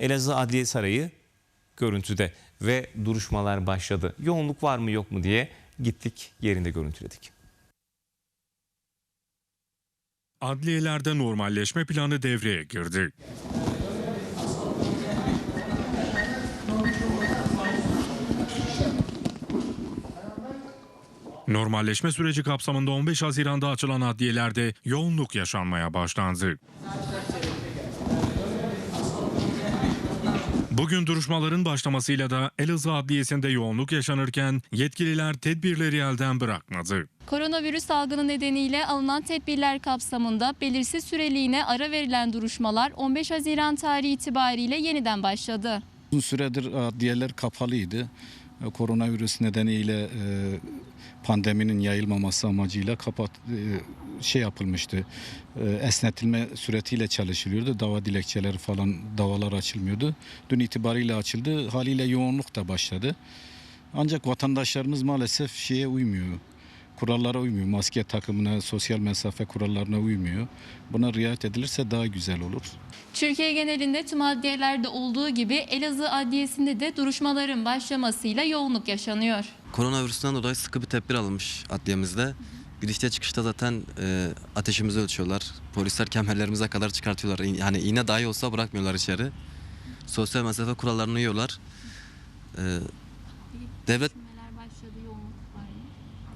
Elazığ Adliye Sarayı görüntüde ve duruşmalar başladı. Yoğunluk var mı yok mu diye gittik yerinde görüntüledik. Adliyelerde normalleşme planı devreye girdi. Normalleşme süreci kapsamında 15 Haziran'da açılan adliyelerde yoğunluk yaşanmaya başlandı. Bugün duruşmaların başlamasıyla da Elazığ Adliyesi'nde yoğunluk yaşanırken yetkililer tedbirleri elden bırakmadı. Koronavirüs salgını nedeniyle alınan tedbirler kapsamında belirsiz süreliğine ara verilen duruşmalar 15 Haziran tarihi itibariyle yeniden başladı. Uzun süredir adliyeler kapalıydı. E, Koronavirüs nedeniyle e, pandeminin yayılmaması amacıyla kapat e, şey yapılmıştı. E, Esnetilme süretiyle çalışılıyordu. Dava dilekçeleri falan davalar açılmıyordu. Dün itibariyle açıldı. Haliyle yoğunluk da başladı. Ancak vatandaşlarımız maalesef şeye uymuyor. Kurallara uymuyor. Maske takımına, sosyal mesafe kurallarına uymuyor. Buna riayet edilirse daha güzel olur. Türkiye genelinde tüm adliyelerde olduğu gibi Elazığ Adliyesi'nde de duruşmaların başlamasıyla yoğunluk yaşanıyor. Koronavirüsünden dolayı sıkı bir tedbir alınmış adliyemizde. Girişte çıkışta zaten e, ateşimizi ölçüyorlar. Polisler kemerlerimize kadar çıkartıyorlar. Yani iğne dahi olsa bırakmıyorlar içeri. Sosyal mesafe kurallarını uyuyorlar. E, devlet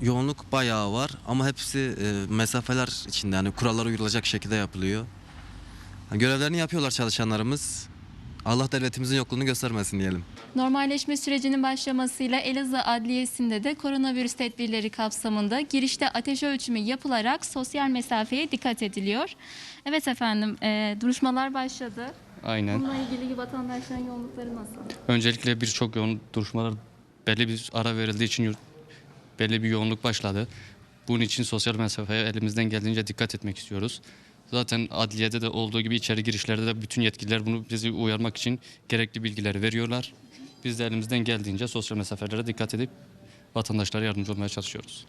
yoğunluk bayağı var ama hepsi e, mesafeler içinde. Yani kurallara uyulacak şekilde yapılıyor. Yani görevlerini yapıyorlar çalışanlarımız. Allah devletimizin yokluğunu göstermesin diyelim. Normalleşme sürecinin başlamasıyla Elazığ Adliyesi'nde de koronavirüs tedbirleri kapsamında girişte ateş ölçümü yapılarak sosyal mesafeye dikkat ediliyor. Evet efendim e, duruşmalar başladı. Aynen. Bununla ilgili vatandaşların yoğunlukları nasıl? Öncelikle birçok yoğun duruşmalar belli bir ara verildiği için belli bir yoğunluk başladı. Bunun için sosyal mesafeye elimizden geldiğince dikkat etmek istiyoruz. Zaten adliyede de olduğu gibi içeri girişlerde de bütün yetkililer bunu bizi uyarmak için gerekli bilgileri veriyorlar. Biz de elimizden geldiğince sosyal mesafelere dikkat edip vatandaşlara yardımcı olmaya çalışıyoruz.